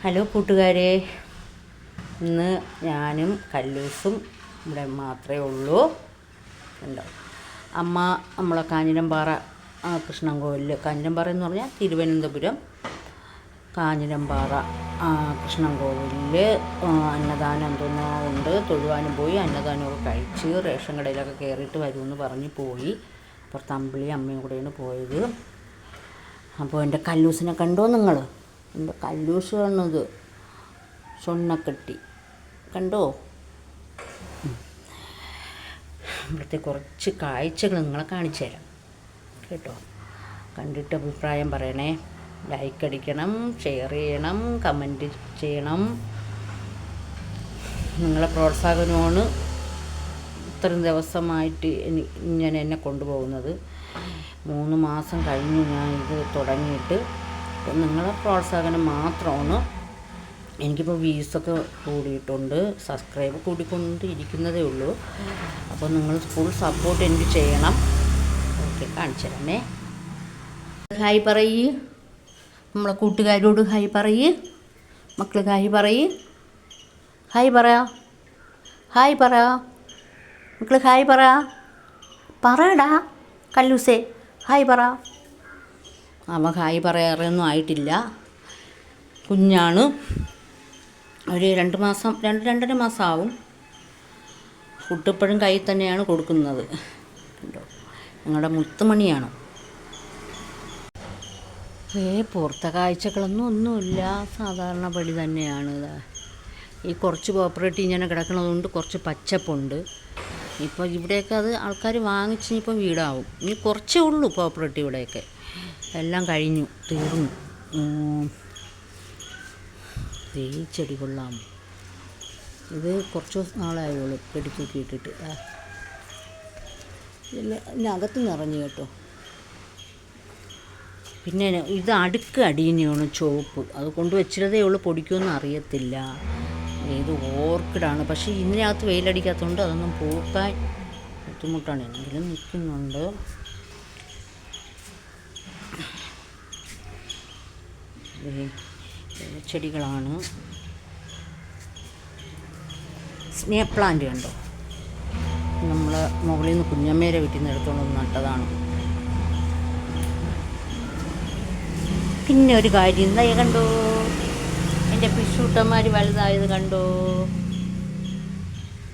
Hello കൂട്ടുകാരെ. ഇന്ന് ഞാനും കല്ലൂസും ഇവിടെ മാത്രമേ ഉള്ളൂ. ഉണ്ടോ അമ്മ നമ്മളെ കാഞ്ഞിരമ്പാറ കൃഷ്ണൻകോവിൽ കാഞ്ഞിരമ്പാറ എന്ന് പറഞ്ഞാൽ തിരുവനന്തപുരം കാഞ്ഞിരമ്പാറ കൃഷ്ണൻകോവിലിൽ അന്നദാനം ഉണ്ട് തൊഴുവാനും പോയി അന്നദാനമൊക്കെ കഴിച്ച് റേഷൻ കടയിലൊക്കെ കയറിയിട്ട് വരുമെന്ന് പറഞ്ഞ് പോയി. പുറത്ത് അമ്പിളി അമ്മയും കൂടെയാണ് പോയത്. അപ്പോൾ എന്റെ കല്ലൂസിനെ കണ്ടോ നിങ്ങൾ? കല്ലൂസ് കാണുന്നത് സ്വണ്ണക്കെട്ടി കണ്ടോ. ഇവിടുത്തെ കുറച്ച് കാഴ്ചകൾ നിങ്ങളെ കാണിച്ചു തരാം. കേട്ടോ? കണ്ടിട്ട് അഭിപ്രായം പറയണേ. ലൈക്ക് അടിക്കണം ഷെയർ ചെയ്യണം കമന്റ് ചെയ്യണം. നിങ്ങളെ പ്രോത്സാഹനമാണ് ഇത്രയും ദിവസമായിട്ട് ഇങ്ങനെ എന്നെ കൊണ്ടുപോകുന്നത്. മൂന്ന് മാസം കഴിഞ്ഞ് ഞാൻ ഇത് തുടങ്ങിയിട്ട് അപ്പം നിങ്ങളെ പ്രോത്സാഹനം മാത്രമാണ് എനിക്കിപ്പോൾ വ്യൂസൊക്കെ കൂടിയിട്ടുണ്ട് സബ്സ്ക്രൈബ് കൂടിക്കൊണ്ട് ഇരിക്കുന്നതേ ഉള്ളൂ. അപ്പോൾ നിങ്ങൾ ഫുൾ സപ്പോർട്ട് എനിക്ക് ചെയ്യണം. ഓക്കെ കാണിച്ചു തരണേ ഹായ് പറയ്. നമ്മളെ കൂട്ടുകാരോട് ഹായ് പറയ്. മക്കൾ ഹായ് പറയ്. ഹായ് പറ. ഹായ് പറ. മക്കൾ ഹായ് പറ. പറയടാ കല്ലൂസേ. ഹായ് പറ. അവൻ ഹായ് പറയാറൊന്നും ആയിട്ടില്ല. കുഞ്ഞാണ്. ഒരു രണ്ട് മാസം രണ്ട് രണ്ടര മാസം ആവും ഫുഡ് ഇപ്പോഴും കയ്യിൽ തന്നെയാണ് കൊടുക്കുന്നത്. കണ്ടോ? ഞങ്ങളുടെ മുത്തുമണിയാണ്. ഏ പുറത്തെ കാഴ്ചകളൊന്നും ഒന്നുമില്ല. സാധാരണ പടി തന്നെയാണ്. ഈ കുറച്ച് കോപ്പറേറ്റ് ഇങ്ങനെ കിടക്കുന്നതുകൊണ്ട് കുറച്ച് പച്ചപ്പുണ്ട്. ഇപ്പോൾ ഇവിടെയൊക്കെ അത് ആൾക്കാർ വാങ്ങിച്ച് ഇപ്പം വീടാവും. ഇനി കുറച്ചേ ഉള്ളൂ കോപ്പറേറ്റ് ഇവിടെയൊക്കെ. എല്ലാം കഴിഞ്ഞു തീർന്നു. ഈ ചെടി കൊള്ളാം. ഇത് കുറച്ച് നാളായുള്ളൂ പെടിക്കൊക്കെ ഇട്ടിട്ട് ഇതിനകത്ത് നിറഞ്ഞു കേട്ടോ. പിന്നെ ഇത് അടുക്ക് അടിയനെയാണ് ചുവപ്പ്. അത് കൊണ്ടുവച്ചിട്ടതേ ഉള്ളൂ പൊടിക്കുമെന്ന് അറിയത്തില്ല. ഇത് ഓർക്കിഡാണ്. പക്ഷേ ഇതിനകത്ത് വെയിലടിക്കാത്തതുകൊണ്ട് അതൊന്നും പൂക്കാൻ ബുദ്ധിമുട്ടാണ്. എങ്കിലും നിൽക്കുന്നുണ്ട്. ചെടികളാണ്. സ്നേ പ്ലാന്റ് കണ്ടോ? നമ്മൾ മുകളിൽ നിന്ന് കുഞ്ഞമ്മേരെ വീട്ടിൽ നിന്ന് നട്ടതാണ്. പിന്നെ ഒരു കാര്യം എന്താ കണ്ടോ? എന്റെ പിഷൂട്ടന്മാർ വലുതായത് കണ്ടോ?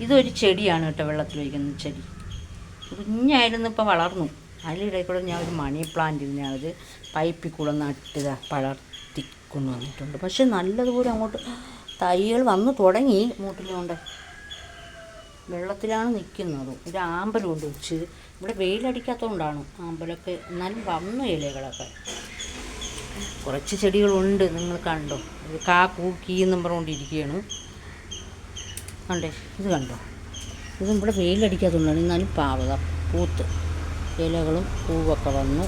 ഇതൊരു ചെടിയാണ് കേട്ടോ വെള്ളത്തിൽ ഒഴിക്കുന്ന ചെടി. കുഞ്ഞായിരുന്നു ഇപ്പോൾ വളർന്നു. അതിലിടെ കൂടെ ഞാൻ ഒരു മണി പ്ലാന്റ് ഇതിനകത്ത് പൈപ്പിൽ കൂടെ നട്ടിതാ പളർത്തി കൊണ്ടുവന്നിട്ടുണ്ട് പക്ഷെ നല്ലതുപോലെ അങ്ങോട്ട് തൈകൾ വന്ന് തുടങ്ങി മൂട്ടിലുകൊണ്ട് വെള്ളത്തിലാണ് നിൽക്കുന്നത്. ഒരു ആമ്പലം ഉണ്ട് വെച്ച് ഇവിടെ വെയിലടിക്കാത്തതുകൊണ്ടാണ് ആമ്പലൊക്കെ എന്നാലും വന്നു ഇലകളൊക്കെ. കുറച്ച് ചെടികളുണ്ട് നിങ്ങൾ കണ്ടോ? ഇത് കാ കൂക്കി എന്നും പറഞ്ഞുകൊണ്ടിരിക്കുകയാണ്. കണ്ടേ? ഇത് കണ്ടോ? ഇത് ഇവിടെ വെയിലടിക്കാത്തതുകൊണ്ടാണ്. എന്നാലും പാവത പൂത്ത് ഇലകളും പൂവൊക്കെ വന്നു.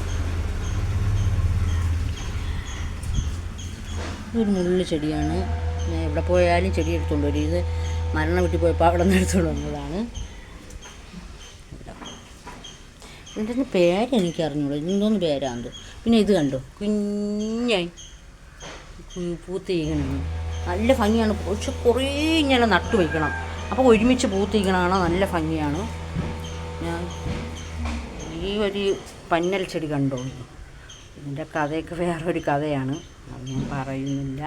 ഇതൊരു മുള്ളു ചെടിയാണ്. എവിടെ പോയാലും ചെടി എടുത്തുകൊണ്ട് വരും. ഇത് മരണം വീട്ടിൽ പോയപ്പോൾ അവിടെ നിന്ന് എടുത്തുകൊണ്ട് വന്നതാണ്. ഇതിന്റെ പേര് എനിക്ക് അറിഞ്ഞൂടാ. പേരാന്ത് പിന്നെ ഇത് കണ്ടോ? കുഞ്ഞായി. പൂത്തിരിക്കണം നല്ല ഭംഗിയാണ്. പക്ഷെ കുറേ ഇങ്ങനെ നട്ടു വയ്ക്കണം. അപ്പോൾ ഒരുമിച്ച് പൂത്തിരിക്കണതാണ് നല്ല ഭംഗിയാണ്. ഞാൻ ഈ ഒരു പന്നൽ ചെടി കണ്ടോ? ഇതിന്റെ കഥയൊക്കെ വേറൊരു കഥയാണ്. അത് ഞാൻ പറയുന്നില്ല.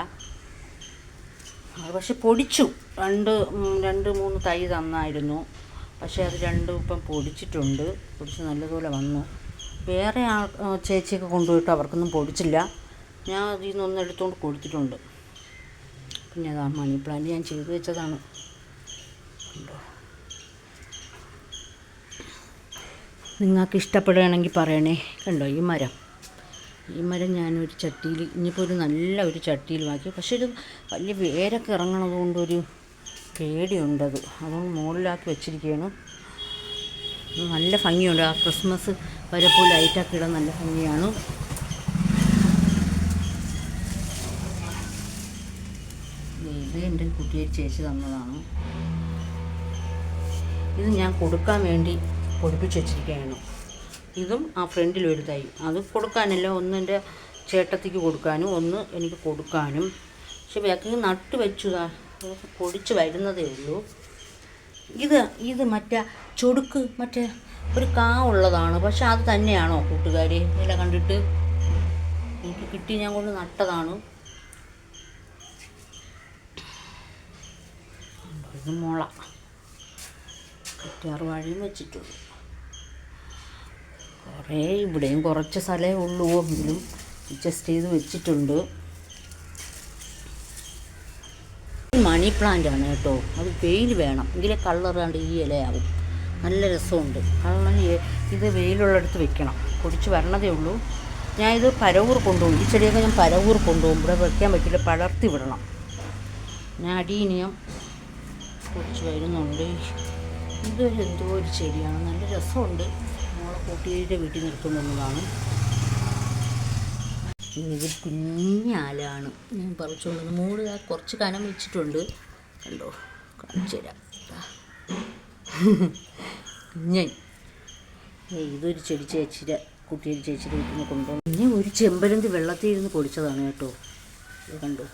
അത് പക്ഷെ പൊടിച്ചു. രണ്ട് രണ്ട് മൂന്ന് തൈ തന്നായിരുന്നു. പക്ഷേ അത് രണ്ടും ഇപ്പം പൊടിച്ചിട്ടുണ്ട്. പൊടിച്ച് നല്ലതുപോലെ വന്നു. വേറെ ആ ചേച്ചിയൊക്കെ കൊണ്ടുപോയിട്ട് അവർക്കൊന്നും പൊടിച്ചില്ല. ഞാൻ അതിൽ നിന്നൊന്ന് എടുത്തുകൊണ്ട് കൊടുത്തിട്ടുണ്ട്. പിന്നെ അതാ മണി പ്ലാന്റ് ഞാൻ ചെയ്തു വെച്ചതാണ്. നിങ്ങൾക്ക് ഇഷ്ടപ്പെടുകയാണെങ്കിൽ പറയണേ. കണ്ടോ? ഈ മരം. ഈ മരം ഞാനൊരു ചട്ടിയിൽ ഇനിയിപ്പോൾ ഒരു നല്ല ഒരു ചട്ടിയിലുമാക്കി പക്ഷേ ഇത് വലിയ വേരൊക്കെ ഇറങ്ങണത് കൊണ്ടൊരു പേടിയുണ്ടത് അതുകൊണ്ട് മുകളിലാക്കി വെച്ചിരിക്കുകയാണ്. നല്ല ഭംഗിയുണ്ട്. ആ ക്രിസ്മസ് വരപ്പോൾ ലൈറ്റൊക്കെ ഇടാൻ നല്ല ഭംഗിയാണ്. ഇത് എന്റെ കുട്ടിയെ ചേച്ചി തന്നതാണ്. ഇത് ഞാൻ കൊടുക്കാൻ വേണ്ടി പൊടിപ്പിച്ച് വെച്ചിരിക്കുകയാണ്. ഇതും ആ ഫ്രണ്ടിൽ തൈ. അത് കൊടുക്കാനല്ല ഒന്ന് എന്റെ ചേട്ടത്തിക്ക് കൊടുക്കാനും ഒന്ന് എനിക്ക് കൊടുക്കാനും. പക്ഷെ ബാക്കിങ് നട്ട് വെച്ചതാ പൊടിച്ച് വരുന്നതേ ഉള്ളൂ. ഇത് ഇത് മറ്റേ ചൊടുക്ക് മറ്റേ ഒരു കാ ഉള്ളതാണ്. പക്ഷെ അത് തന്നെയാണോ കൂട്ടുകാരി? ഇല കണ്ടിട്ട് എനിക്ക് കിട്ടി ഞാൻ കൊണ്ട് നട്ടതാണ്. ഇത് മുള. കറ്റാർ വാഴയും വെച്ചിട്ടുണ്ട്. കുറേ ഇവിടെയും കുറച്ച് സ്ഥലമേ ഉള്ളൂ എങ്കിലും അഡ്ജസ്റ്റ് ചെയ്ത് വെച്ചിട്ടുണ്ട്. മണി പ്ലാന്റ് ആണ് കേട്ടോ. അത് വെയിൽ വേണം. എങ്കിലേ കളറാണ്ട് ഈ ഇലയാവും. നല്ല രസമുണ്ട്. കള്ളൻ ഇത് വെയിലുള്ളിടത്ത് വെക്കണം. പൊടിച്ച് വരണതേ ഉള്ളൂ. ഞാൻ ഇത് പരവൂർ കൊണ്ടുപോകും. ഈ ചെടിയൊക്കെ ഞാൻ പരവൂർ കൊണ്ടുപോകും. ഇവിടെ വെക്കാൻ പറ്റില്ല. പടർത്തി വിടണം. ഞാൻ അടിയിനിയം പൊടിച്ച് വരുന്നുണ്ട് ഇത് എന്തോ ഒരു ചെടിയാണ്. നല്ല രസമുണ്ട്. കൂട്ടിയുടെ വീട്ടിൽ നിർത്തുന്നതാണ്. ഇത് കുഞ്ഞാലാണ് ഞാൻ പറിച്ചുകൊണ്ട് മൂട് കുറച്ച് കനം വെച്ചിട്ടുണ്ട്. കണ്ടോ? കാണിച്ചു തരാം. ഞാൻ ഇതൊരു ചെടി ചേച്ചിയുടെ കുട്ടിയൊരു ചേച്ചിയുടെ വീട്ടിൽ നിന്ന് കൊണ്ടുപോകും പിന്നെ ഒരു ചെമ്പരന്തി വെള്ളത്തിൽ ഇരുന്ന് പൊടിച്ചതാണ് കേട്ടോ. ഇത് കണ്ടോ?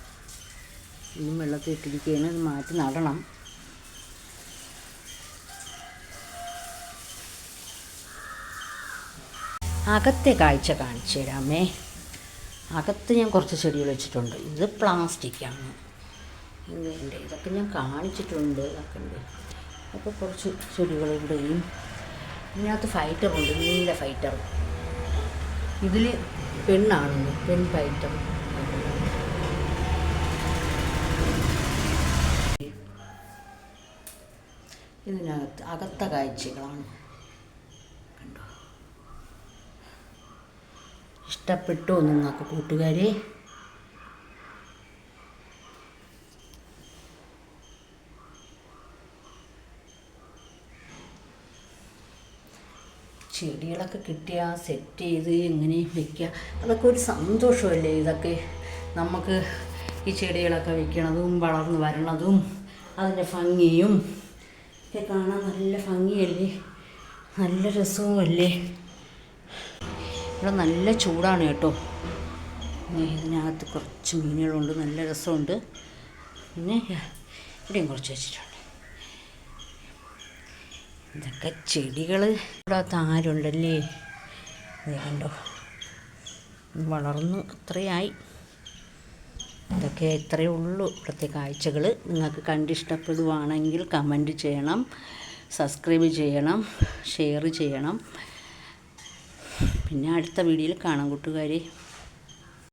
ഇന്നും വെള്ളത്തിൽ ഇട്ടിരിക്കുകയാണ്. മാറ്റി നടണം. അകത്തെ കാഴ്ച കാണിച്ചു തരാമേ. അകത്ത് ഞാൻ കുറച്ച് ചെടികൾ വെച്ചിട്ടുണ്ട്. ഇത് പ്ലാസ്റ്റിക്കാണ് ഇങ്ങനെ ഇതൊക്കെ ഞാൻ കാണിച്ചിട്ടുണ്ട്. ഇതൊക്കെ ഉണ്ട് അപ്പോൾ കുറച്ച് ചെടികൾ ഇവിടെയും ഇതിനകത്ത് ഫൈറ്ററുണ്ട് നീല ഫൈറ്റർ ഇതിൽ പെണ്ണാണ്. പെൺ ഫൈറ്റർ ഇതിനകത്ത് അകത്ത കാഴ്ചകളാണ്. ഇഷ്ടപ്പെട്ടോ നിങ്ങൾക്ക് കൂട്ടുകാരെ. ചെടികളൊക്കെ കിട്ടിയാൽ സെറ്റ് ചെയ്ത് എങ്ങനെ വെക്കുക. അതൊക്കെ ഒരു സന്തോഷമല്ലേ? ഇതൊക്കെ നമുക്ക് ഈ ചെടികളൊക്കെ വെക്കണതും വളർന്ന് വരണതും അതിന്റെ ഭംഗിയും ഒക്കെ കാണാൻ നല്ല ഭംഗിയല്ലേ? നല്ല രസവുമല്ലേ? ഇവിടെ നല്ല ചൂടാണ് കേട്ടോ. ഇതിനകത്ത് കുറച്ച് മീനുകളുണ്ട് നല്ല രസമുണ്ട്. പിന്നെ ഇവിടെയും കുറച്ച് വെച്ചിട്ടുണ്ട്. ഇതൊക്കെ ചെടികൾ ഇവിടെ താരുണ്ടല്ലേ കണ്ടോ? വളർന്നു അത്രയായി ഇതൊക്കെ ഇത്രയേ ഉള്ളൂ ഇവിടുത്തെ കാഴ്ചകൾ നിങ്ങൾക്ക് കണ്ടിഷ്ടപ്പെടുവാണെങ്കിൽ കമന്റ് ചെയ്യണം സബ്സ്ക്രൈബ് ചെയ്യണം ഷെയർ ചെയ്യണം. പിന്നെ അടുത്ത വീഡിയോയിൽ കാണാം കൂട്ടുകാരെ.